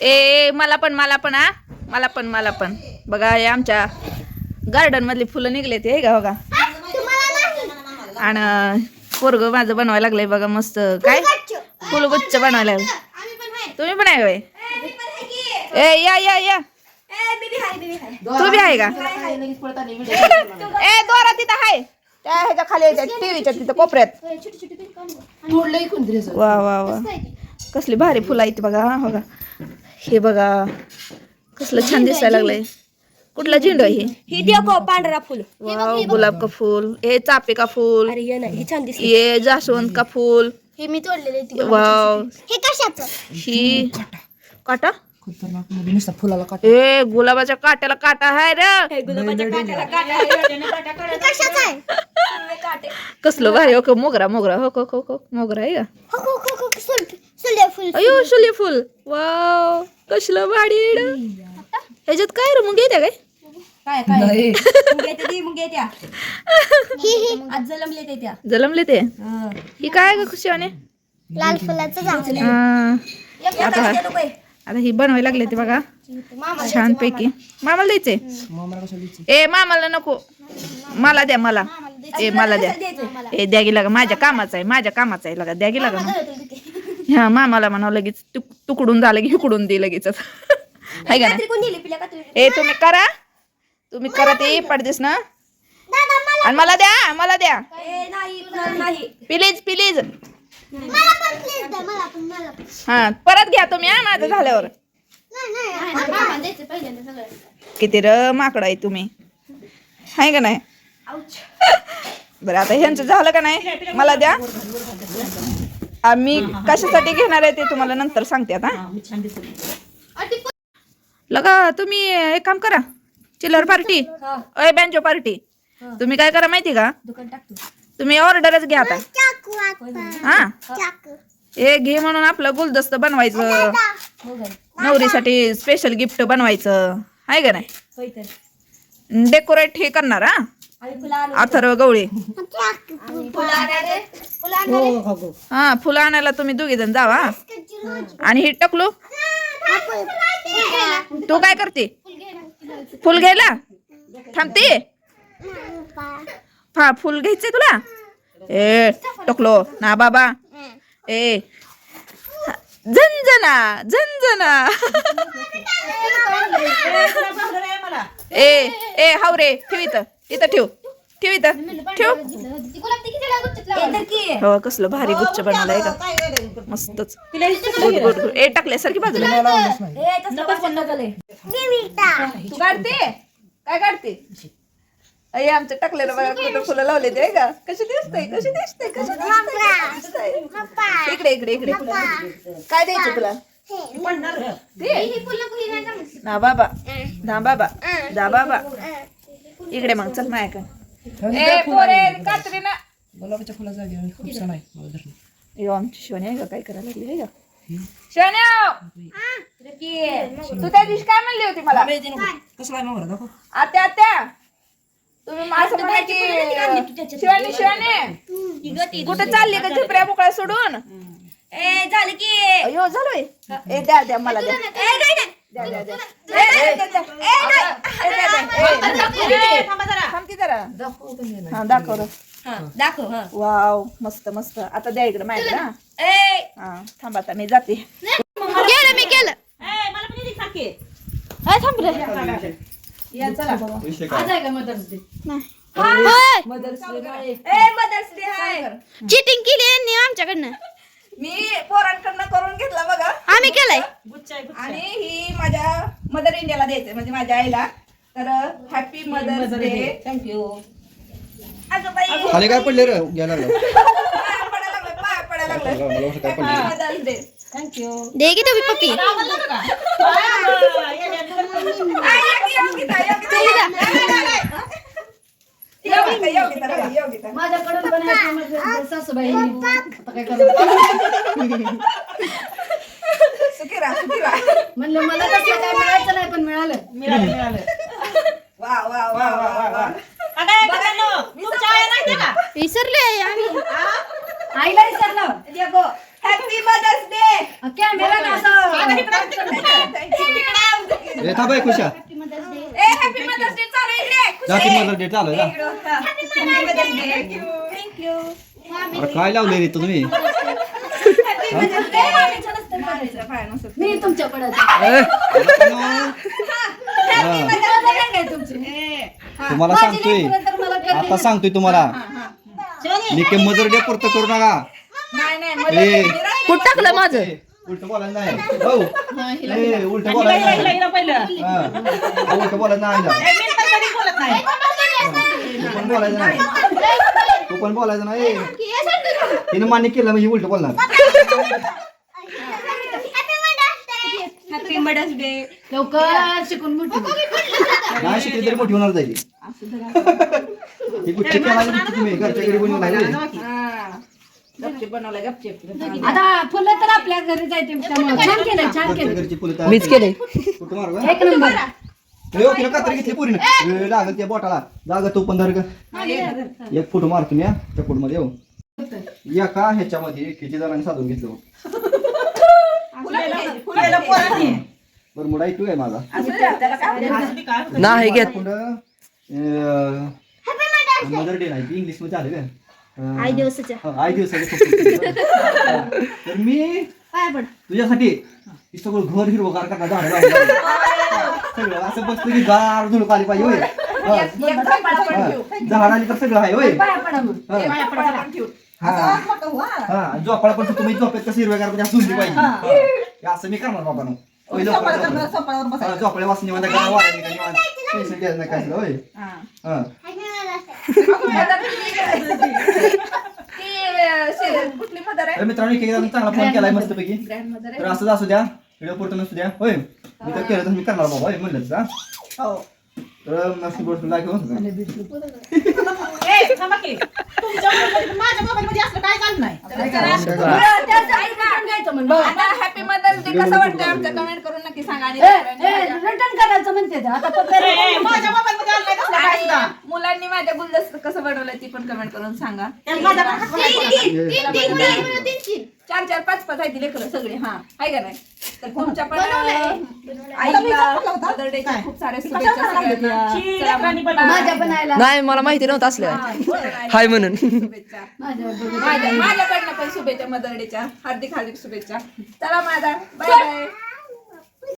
ए मला पण मला पण हा? मला पण मला पण. बघा हे आमच्या गार्डन मधली फुलं निघले ते का बघा? आणि पोरग माझं बनवायला लागलंय बघा मस्त. काय? फुलगुच्छ बनवायला लागलं तुम्ही पण आहे? ए या या या. तू बी आहे का? ए दोरा तिथं आहे त्या ह्याच्या खाली टीव्हीच्या तिथं कोपऱ्यात. वा वा वा. कसली भारी फुलं आहेत बघा हा बघा. हे बघा कसलं छान दिसायला लागलंय. कुठला झेंडू आहे हे? ही देखो पांढरा फुल. वाव गुलाब का फूल हे चापे का फूल. अरे ये ना ही छान दिसते ये जास्वंत का फूल. हे मी तोडलेले वाव. हे कशाचं? ही काटा? नुसता फुलाला काट. ए गुलाबाच्या काट्याला काटा आहे रे. हे गुलाबाच्या काट्याला काटा आहे. हे कशाचं आहे? कसलं भारी हो मोगरा मोगरा हो हो हो मोगरा आहे का हो हो हो हो सुल सूर्यफूल अयो शुली फुल. वाव कसलं रे. ह्याच्यात काय रे मग काय? काय काय? ती, येत्या. आज जलमले ते त्या. जलमले ते हं. ही काय ग खुशी वाने लाल फुलाचं हा. आता काय? आता ही बनवायला लागले ते बघा. छान पैकी मामाला. द्यायचे? ए मामाला नको. मला द्या मला. ए मला द्या. ए द्या गेला का माझ्या कामाचा आहे माझ्या कामाचा आहे लगा द्या गेला का मग हा मामाला म्हणावं लगेच तुक- तुकडून झालं की हुकडून दे लगेच हाय का कोण दिली ए तुम्ही करा. तुम्ही करा ते पडदेस ना. आणि मला द्या मला द्या. ए नाही कुणाला नाही. Please please. मला पण प्लीज द्या मला पण मला पण. हा परत घ्या तुम्ही हा माझं झाल्यावर. नाही नाही मामा द्यायचं पहिल्यांदा सगळं. किती र माकड आहे तुम्ही. हाय का नाही? बरं आता ह्यांचं झालं का नाही? मला द्या. आम्ही कशासाठी घेणार आहे ते तुम्हाला नंतर सांगते आता. लगा तुम्ही एक काम करा. चिल्लर पार्टी. अय बँजो पार्टी. तुम्ही काय करा माहिती का? दुकान टाकतो. तुम्ही ऑर्डरच घ्या आता. हा. चाकू. हे घे म्हणून आपलं गुलदस्त बनवायचं. हो काय नवरीसाठी स्पेशल गिफ्ट बनवायचं. आहे का नाही? डेकोरेट हे करणार हा. अथर्व गवळे. हो हो हो. हा फुलं आणायला तुम्ही दोघे जण जावा. आणि ही टकलो? तू काय करते? फुल घ्यायला? थांबते? हा फुल घ्यायचंय तुला? ए टकलो. ना बाबा. ए. झंझना झंझना ए ए हावरे ठेव इथं. इथं ठेव. ठेव इथं. ठेव. हो कसलं भारी गुच्छ बनवलाय का? मस्तच. Good good good. ए टाकल्यासारखी बाजूला काढते. काय काढते? अय आमचं टाकलेलं बघा कुठं फुलं लावले ते का? कशी दिसतंय कशी दिसते कशी दिसतंय इकडे इकडे इकडे. काय द्यायचं तुला? ते ना बाबा. ना बाबा. ना बाबा. इकडे मग चल माया का ए पोरे कात्री ना गुलाबाच्या फुलाचा घेऊन खूप छान आहे मला धरणं. यो आमची आहे का काय करायला लागली आहे का शिवण्या! तू त्या दिवशी काय म्हणली होती मला? माहिती नको. कसं आहे दाखव. आत्या आत्या! तुम्ही माझं म्हणायची शिवानी शिवानी कुठं चालली का झिपऱ्या मोकळ्या सोडून? ए झालं की. अयो झालोय. ए द्या द्या मला द्या. ए नाही नाही. हा दाखव. हा, दाखव हा. वाव मस्त मस्त. आता द्या इकडे. ए. हा थांब आता मी जाते. केलं मी केलं. थांब रे. या चला. होय. ए मदर्स डे हाय चिटिंग केली यांनी आमच्याकडनं. मी पोरांकडनं करून घेतला बघा आम्ही केलंय आणि ही माझ्या मदर इंडियाला द्यायचंय म्हणजे माझ्या आईला तर हॅपी मदर्स डे थँक्यू अगं बाई खाली काय पडले रे गेला ना पाया पडायला लागलोय, पाया पडायला लागलोय. मला वाटलं काय पडले Happy Mother's Day. थँक्यू दे की तुम्ही पप्पी आई. माझ्याकडून पण आहे माझ्या सासूबाई. आता काय करणार सुखी राहा, सुखी राहा. म्हणलं मला कसलं काय मिळायचं नाही पण मिळालं. वा वा वा वा वा वा विसरले आम्ही. आईला विचारलं हॅपी मदर्स डे कॅमेरा कसा ए थांब आहे खुशा ए हॅपी मदर्स डे चालू आहे इकडे जाती मला डेट चालू आहे का? थँक्यू अरे काय लावले रे तुम्ही? मी तुमच्याकडे ए, हा. तुम्हाला सांगतोय. आता सांगतोय तुम्हाला. निके मदर डे पुरतं करू नका. नाही नाही ए. कुठं टाकलं माझं? उलट बोलायला नाही. हो ए उलट बोलायला नाही. हा. उलट बोलायला नाही बोलायचं नाही. तू पण बोलायचं नाही? तिने मान्य केलं म्हणजे उलट बोलणार. हॅपी मदर्स डे लवकर शिकून मोठी हो. नाही शिकली तरी मोठी होणार जाईल. ही गुच्छ केला तुम्ही घरच्या घरी बनवून राहिले. गपचीप बनवलाय गपचीप. आता फुलं तर आपल्या घरी जायचे त्यामुळे छान केलं छान केलं घरची फुलं तयार मीच केलंय. कुठं मारू का? एक नंबर. तिला कात्री घेतली पुरीनं? ए, लागल त्या बोटाला. जाग तू पण धर ग. एक फुट मारतो मी हा, त्या फुटमध्ये येऊ. या का ह्याच्यामध्ये किती जणांनी साधून घेतलं बरं मुडा ऐकू आहे माझा. नाही घेत. मदर डे नाही इंग्लिशमध्ये आले का आई दिवसाच्या. आई तर मी पाया पड. तुझ्यासाठी हे सगळं घर हिरवगार करता झाड सगळं असं बसलं की गार झुळूक आली पाहिजे होय. हा. हा. झाड आली तर सगळं आहे होय. हा. हा. हा झोपाळा पण तुम्ही झोपेत कसं हिरव्यागार म्हणजे असं झुलली पाहिजे. हे असं मी करणार बाबा झोपाळ्या वाचून निवांत. टेन्शन घ्यायचं नाही काय होय. हा. कुठली मदर आहे? तर मित्रांनो एक एकदा चांगला फोन केलाय मस्तपैकी. ग्रँड मदर तर असंच असू द्या. व्हिडिओ पुरतं नसू द्या. होय. मी तर केलं तर मी करणार बाबा होय म्हणलं तर, हा. तर का? आता हॅपी मदर्स डे कसं वाटतं आमचं? कमेंट करून नक्की सांगा. आणि रिटर्न करायचं म्हणते ते. आता पप्पा आणि मुलांनी माझ्या गुलदस्त कसं बनवलंय ती पण कमेंट करून सांगा. चार चार पाच पाच आहे ती लेकरं सगळे. हा आहे का नाही? तर तुमच्या पण आईला मदर डेच्या खूप साऱ्या शुभेच्छा सगळ्यांना. नाही मला माहिती नव्हतं असलं हा, बरं. हाय म्हणून. शुभेच्छा. माझ्याकडनं पण शुभेच्छा मदर डेच्या हार्दिक हार्दिक शुभेच्छा. चला माझा. Bye bye